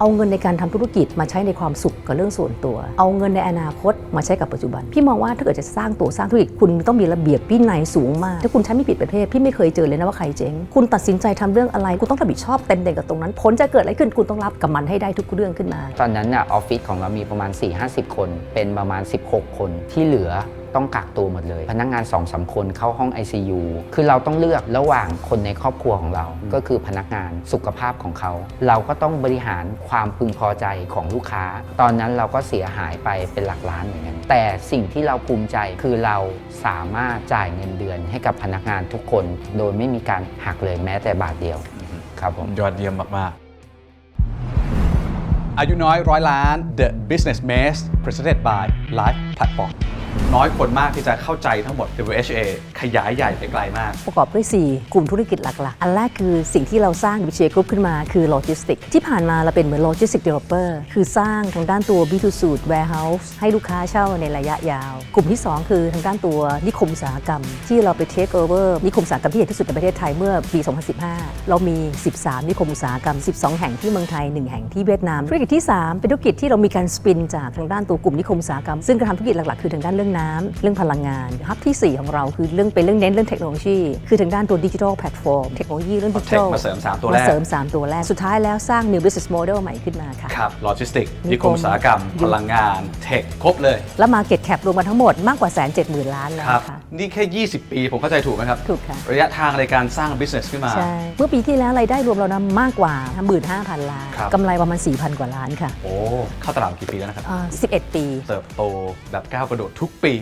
เอาเงินในการทำธุรกิจมาใช้ในความสุขกับเรื่องส่วนตัว เอาเงินในอนาคตมาใช้กับปัจจุบัน พี่มองว่าถ้าเกิดจะสร้างตัวสร้างธุรกิจคุณต้องมีระเบียบวินัยสูงมาก ถ้าคุณใช้ไม่ผิดประเภทพี่ไม่เคยเจอเลยนะว่าใครเจ๊ง คุณตัดสินใจทำเรื่องอะไร คุณต้องรับผิดชอบเต็มเต็มกับตรงนั้น ผลจะเกิดอะไรขึ้นคุณต้องรับกับมันให้ได้ทุกเรื่องขึ้นมา ตอนนั้นน่ะออฟฟิศของเรามีประมาณ 4-50 คน เป็นประมาณ 16 คนที่เหลือ ต้องกักตัวหมดเลย พนักงาน2อสคนเข้าห้อง ICU คือเราต้องเลือกระหว่างคนในครอบครัวของเรา ก็คือพนักงานสุขภาพของเขา เราก็ต้องบริหารความพึงพอใจของลูกค้า ตอนนั้นเราก็เสียหายไปเป็นหลักล้านเหมือนกันแต่สิ่งที่เราภูมิใจคือเราสามารถจ่ายเงินเดือนให้กับพนักงานทุกคน โดยไม่มีการหักเลยแม้แต่บาทเดียวครับผมยอดเยี่ยมมากๆอายุน้อยร้อยล้าน The Business Maze Presented by Live Platform น้อยคนมากที่จะเข้าใจทั้งหมด WHA ขยายใหญ่ไปไกลมาก ประกอบด้วย 4 กลุ่มธุรกิจหลักๆ อันแรกคือสิ่งที่เราสร้างวิเชียกรุ๊ปขึ้นมาคือโลจิสติกที่ผ่านมาเราเป็นเหมือนโลจิสติกเดเวลอปเปอร์คือสร้างทางด้านตัว B2 Suit Warehouse ให้ลูกค้าเช่าในระยะยาว กลุ่มที่ 2 คือทางด้านตัวนิคมอุตสาหกรรม ที่เราไปเทคโอเวอร์นิคมอุตสาหกรรมที่ใหญ่ที่สุดในประเทศไทยเมื่อปี 2015 เรามี 13 นิคมอุตสาหกรรม 12 แห่งที่เมืองไทย 1 แห่งที่เวียดนามธุรกิจที่ 3 เป็นธุรกิจที่เรามีการสปินจากทางด้านตัวกลุ่มนิคมอุตสาหกรรมซึ่งกระทำธุรกิจหลักๆคือทางด้านเรื่องน้ำเรื่องพลังงานฮับที่ 4 ของเราคือเรื่องเป็นเรื่องเน้นเรื่องเทคโนโลยี คือทางด้านตัวดิจิทัลแพลตฟอร์มเทคโนโลยีเรื่องดิจิทัล Tech มาเสริมสามตัวแรกมาเสริม 3 ตัวแรก สุดท้ายแล้วสร้าง new business model ใหม่ขึ้นมาค่ะครับโลจิสติกนินิคคมมอุตสาหกรรม พลังงานเทคครบเลย และ Market Cap รวมมาทั้งหมดมากกว่าแสนเจ็ดหมื่นล้านแล้วครับค่ะนี่แค่ 20 ปีผมเข้าใจถูกไหมครับถูกค่ะระยะทางในการสร้าง business ขึ้นมาใช่เมื่อปีที่แล้วรายได้รวมเรานะมากกว่า15,000 ล้านครับกำไรประมาณ 4,000 กว่าล้านค่ะโอ้เข้าตลาดกี่ปีแล้วนะครับอ่า11 ปีเติบโตแบบก้าวกระโดดทุกปี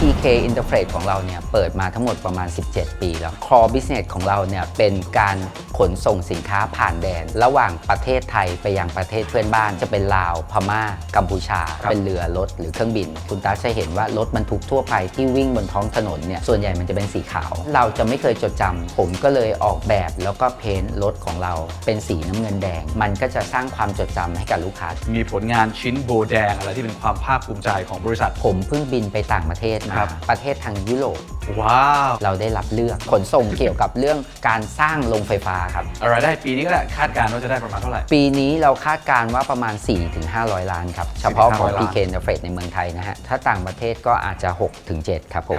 TK Interfreight ของเราเนี่ยเปิดมาทั้งหมดประมาณ 17 ปีแล้ว Core Business ของเราเนี่ยเป็นการขนส่งสินค้าผ่านแดน ระหว่างประเทศไทยไปยังประเทศเพื่อนบ้านจะเป็นลาว พม่า กัมพูชาครับเป็นเรือรถหรือเครื่องบิน คุณตาจะเห็นว่ารถบรรทุกทั่วไปที่วิ่งบนท้องถนนเนี่ยส่วนใหญ่มันจะเป็นสีขาว เราจะไม่เคยจดจำผมก็เลยออกแบบแล้วก็เพ้นท์รถของเราเป็นสีน้ำเงินแดง มันก็จะสร้างความจดจำให้กับลูกค้า มีผลงานชิ้นโบแดงอะไรที่เป็นความภาคภูมิใจของบริษัท ผมเพิ่งบินไปต่างประเทศมาครับ ประเทศทางยุโรปว้าวเราได้รับเลือกขนส่งเกี่ยวกับเรื่องการสร้างโรงไฟฟ้าครับอะไรายได้ปีนี้ก็ได้คาดการณ์ว่าจะได้ประมาณเท่าไหร่ ปีนี้เราคาดการณ์ว่าประมาณ 4-500 ล้านครับ เฉพาะของ400ล้าน PK i n t e r f r e t ในเมืองไทยนะฮะ ถ้าต่างประเทศก็อาจจะ 6-7 ครับผม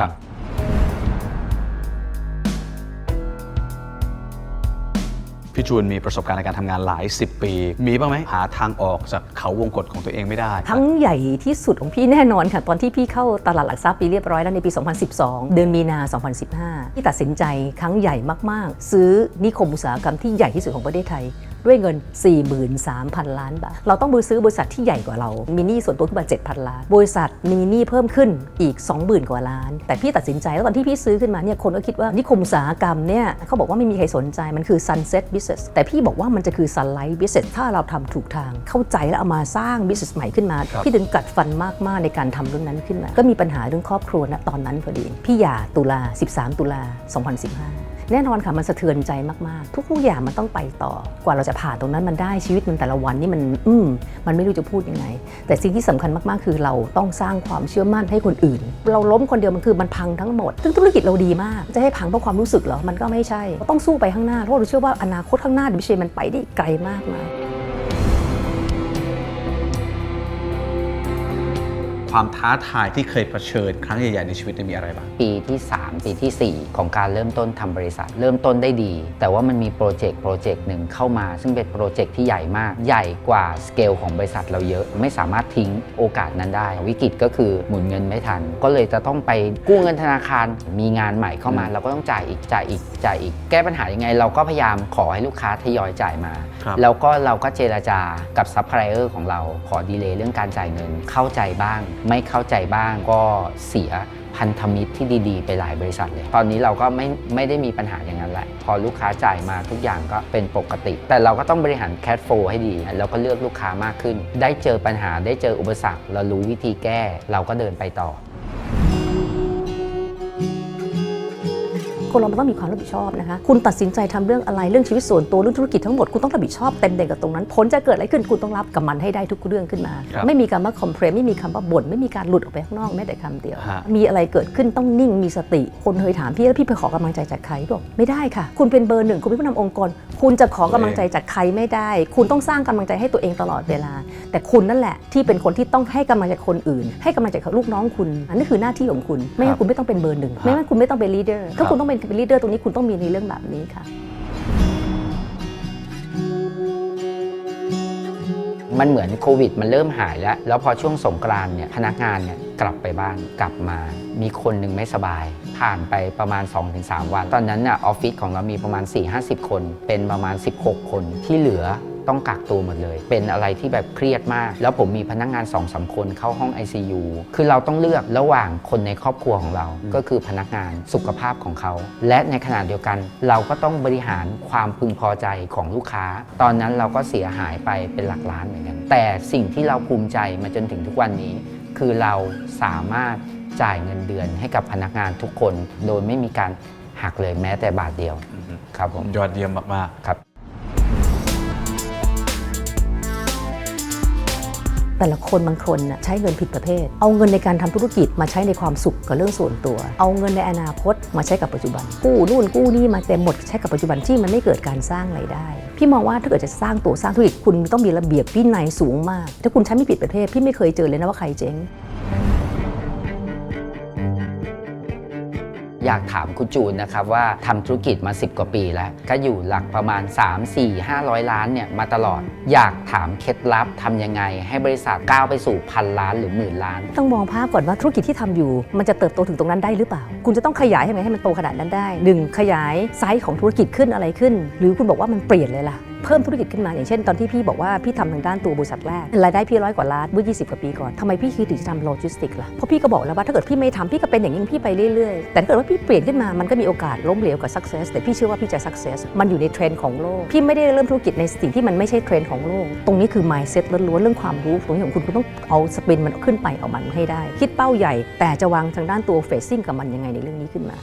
พี่จูนมีประสบการณ์ในการทำงานหลาย 10 ปี มีบ้างไหมหาทางออกจากเขาวงกฏของตัวเองไม่ได้ทั้งใหญ่ที่สุดของพี่แน่นอนค่ะ ตอนที่พี่เข้าตลาดหลักทรัพย์ปีเรียบร้อยแล้วในปี 2012 เดือนมีนา 2015 ที่ตัดสินใจครั้งใหญ่มาก ๆ ซื้อนิคมอุตสาหกรรมที่ใหญ่ที่สุดของประเทศไทย ด้วยเงิน 43,000 ล้านบาท เราต้องไปซื้อบริษัทที่ใหญ่กว่าเรา มีหนี้ส่วนตัวขึ้นมา7,000 ล้าน บริษัทมีหนี้เพิ่มขึ้นอีก 20,000 กว่าล้าน แต่พี่ตัดสินใจแล้วตอนที่พี่ซื้อขึ้นมาเนี่ยคนก็คิดว่านิคมอุตสาหกรรมเนี่ยเขาบอกว่าไม่มีใครสนใจมันคือ sunset business แต่พี่บอกว่ามันจะคือ sunlight business ถ้าเราทำถูกทางเข้าใจแล้วเอามาสร้าง business ใหม่ขึ้นมา พี่ถึงกัดฟันมากๆในการทำเรื่องนั้นขึ้นมา ก็มีปัญหาเรื่องครอบครัวณตอนนั้นพอดีพี่หย่าตุลา 13 ตุลา 2015 แน่นอนค่ะมันสะเทือนใจมากๆ ทุกๆอย่างมันต้องไปต่อ กว่าเราจะผ่านตรงนั้นมันได้ชีวิตมันแต่ละวันนี่มันอืมมันไม่รู้จะพูดยังไง แต่สิ่งที่สำคัญมากๆ คือเราต้องสร้างความเชื่อมั่นให้คนอื่น เราล้มคนเดียวมันคือมันพังทั้งหมด ซึ่งธุรกิจเราดีมาก จะให้พังเพราะความรู้สึกเหรอมันก็ไม่ใช่ ต้องสู้ไปข้างหน้าเพราะเราเชื่อว่าอนาคตข้างหน้าดิวิเชมันไปได้ไกลมากมาย ความท้าทายที่เคยเผชิญครั้งใหญ่ๆในชีวิตเนี่ยมีอะไรบ้าง ปีที่ 3 ปีทีสี่4 ของการเริ่มต้นทำบริษัท เริ่มต้นได้ดี แต่ว่ามันมีโปรเจกต์โปรเจกต์หนึ่งเข้ามา ซึ่งเป็นโปรเจกต์ที่ใหญ่มาก ใหญ่กว่าสเกลของบริษัทเราเยอะ ไม่สามารถทิ้งโอกาสนั้นได้ วิกฤตก็คือหมุนเงินไม่ทัน ก็เลยจะต้องไปกู้เงินธนาคาร มีงานใหม่เข้ามา เราก็ต้องจ่ายอีกจ่ายอีกจ่ายอีก แก้ปัญหายังไง เราก็พยายามขอให้ลูกค้าทยอยจ่ายมาครับแล้วก็เราก็เจราจากับซัพพลายเออร์ของเราขอดีเลย์เรื่องการจ่ายเงินเข้าใจบ้างไม่เข้าใจบ้างก็เสียพันธมิตรที่ดีๆ ไปหลายบริษัทเลย ตอนนี้เราก็ไม่ไม่ได้มีปัญหาอย่างนั้นแหละ พอลูกค้าจ่ายมาทุกอย่างก็เป็นปกติ แต่เราก็ต้องบริหารแคดโฟให้ดี เราก็เลือกลูกค้ามากขึ้น ได้เจอปัญหาได้เจออุปสรรค เรารู้วิธีแก้ เราก็เดินไปต่อ คนเรามันต้องมีความรับผิดชอบนะคะ คุณตัดสินใจทำเรื่องอะไรเรื่องชีวิตส่วนตัวเรื่องธุรกิจทั้งหมดคุณต้องรับผิดชอบเต็มเด็กับตรงนั้นผลจะเกิดอะไรขึ้นคุณต้องรับกับมันให้ได้ทุกเรื่องขึ้นมาครับไม่มีการว่าคอมเพลนไม่มีคำว่าบ่นไม่มีการหลุดออกไปข้างนอกแม้แต่คำเดียวฮะมีอะไรเกิดขึ้นต้องนิ่งมีสติ คนเคยถามพี่แล้วพี่ไปขอกำลังใจจากใครบอกไม่ได้ค่ะ คุณเป็นเบอร์หนึ่งคุณเป็นผู้นำองค์กร คุณจะขอกำลังใจจากใครไม่ได้ คุณต้องสร้างกำลังใจให้ตัวเองตลอดเวลา แต่คุณนั่นแหละที่เป็นคนที่ต้องให้กำลังใจคนอื่น ให้กำลังใจกับลูกน้องคุณอันนี้คือหน้าที่ของคุณ ไม่งั้นคุณไม่ต้องเป็นเบอร์หนึ่งไม่งั้นคุณไม่ต้องเป็นลีดเดอร์ถ้าคุณต้องเป็นเป็นลีดเดอร์ตรงนี้คุณต้องมีในเรื่องแบบนี้ค่ะ มันเหมือนโควิด มันเริ่มหายแล้ว แล้วพอช่วงสงกรานต์เนี่ยพนักงานเนี่ยกลับไปบ้านกลับมา มีคนหนึ่งไม่สบาย ผ่านไปประมาณ 2-3 วัน ตอนนั้นน่ะออฟฟิศของเรามีประมาณ 4-50 คน เป็นประมาณ 16 คนที่เหลือ ต้องกักตัวหมดเลย เป็นอะไรที่แบบเครียดมาก แล้วผมมีพนักงาน2อสคนเข้าห้อง ICU คือเราต้องเลือกระหว่างคนในครอบครัวของเรา ก็คือพนักงานสุขภาพของเขา และในขณะเดียวกัน เราก็ต้องบริหารความพึงพอใจของลูกค้า ตอนนั้นเราก็เสียหายไปเป็นหลักล้านเหมือนกัน แต่สิ่งที่เราภูมิใจมาจนถึงทุกวันนี้ คือเราสามารถจ่ายเงินเดือนให้กับพนักงานทุกคน โดยไม่มีการหักเลยแม้แต่บาทเดียวครับผมยอดเยี่ยมมากครับ แต่ละคนบางคนใช้เงินผิดประเภท เอาเงินในการทำธุรกิจมาใช้ในความสุขกับเรื่องส่วนตัว เอาเงินในอนาคตมาใช้กับปัจจุบัน กู้นู่นกู้นี่มาเต็มหมดใช้กับปัจจุบันที่มันไม่เกิดการสร้างรายได้ พี่มองว่าถ้าเกิดจะสร้างตัวสร้างธุรกิจคุณต้องมีระเบียบวินัยสูงมาก ถ้าคุณใช้ไม่ผิดประเภทพี่ไม่เคยเจอเลยนะว่าใครเจ๊ง อยากถามคุณจูนนะครับว่าทำธุรกิจมา 10 กว่าปีแล้ว ก็อยู่หลักประมาณ 3 4 500 ล้านเนี่ยมาตลอด อยากถามเคล็ดลับทำยังไง ให้บริษัทก้าวไปสู่พันล้านหรือหมื่นล้าน ต้องมองภาพก่อนว่าธุรกิจที่ทำอยู่ มันจะเติบโตถึงตรงนั้นได้หรือเปล่า คุณจะต้องขยายให้มันให้มันโตขนาดนั้นได้หนึ่งขยายไซส์ของธุรกิจขึ้นอะไรขึ้น หรือคุณบอกว่ามันเปลี่ยนเลยล่ะ เพิ่มธุรกิจขึ้นมาอย่างเช่นตอนที่พี่บอกว่าพี่ทำทางด้านตัวบริษัทแรกรายได้พี่ร้อยกว่าล้านเมื่อ 20 กว่าปีก่อนทำไมพี่คิดถึงจะทำโลจิสติกส์ล่ะเพราะพี่ก็บอกแล้วว่าถ้าเกิดพี่ไม่ทำพี่ก็เป็นอย่างนี้พี่ไปเรื่อยๆ แต่ถ้าเกิดว่าพี่เปลี่ยนขึ้นมามันก็มีโอกาสล้มเหลวกับ success แต่พี่เชื่อว่าพี่จะ success มันอยู่ในเทรนด์ของโลกพี่ไม่ได้เริ่มธุรกิจในสิ่งที่มันไม่ใช่เทรนด์ของโลก ตรงนี้คือ mindset ล้วนๆเรื่องความรู้ตรงนี้ของคุณคุณต้องเอาสปินมันขึ้นไปเอามันให้ได้ คิดเป้าใหญ่ แต่จะวางทางด้านตัว facing กับมันยังไงในเรื่องนี้ขึ้นมา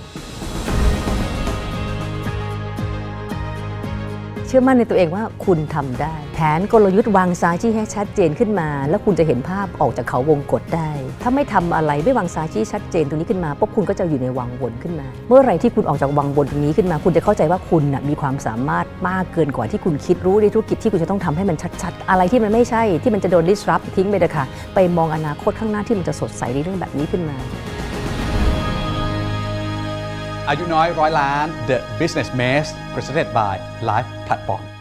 เชื่อมั่นในตัวเองว่าคุณทำได้ แผนกลยุทธ์วางซ้ายชี้ให้ชัดเจนขึ้นมา แล้วคุณจะเห็นภาพออกจากเขาวงกฏได้ ถ้าไม่ทำอะไรไม่วางซ้ายชี้ชัดเจนตรงนี้ขึ้นมาปุ๊บคุณก็จะอยู่ในวังวนขึ้นมา เมื่อไรที่คุณออกจากวังวนตรงนี้ขึ้นมา คุณจะเข้าใจว่าคุณนะมีความสามารถมากเกินกว่าที่คุณคิดรู้ในธุรกิจที่คุณจะต้องทำให้มันชัดๆ อะไรที่มันไม่ใช่ที่มันจะโดน disrupt ทิ้งไปเลยค่ะไปมองอนาคตข้างหน้าที่มันจะสดใสในเรื่องแบบนี้ขึ้นมา อายุน้อยร้อยล้าน The Business Man's Presented by Life Platform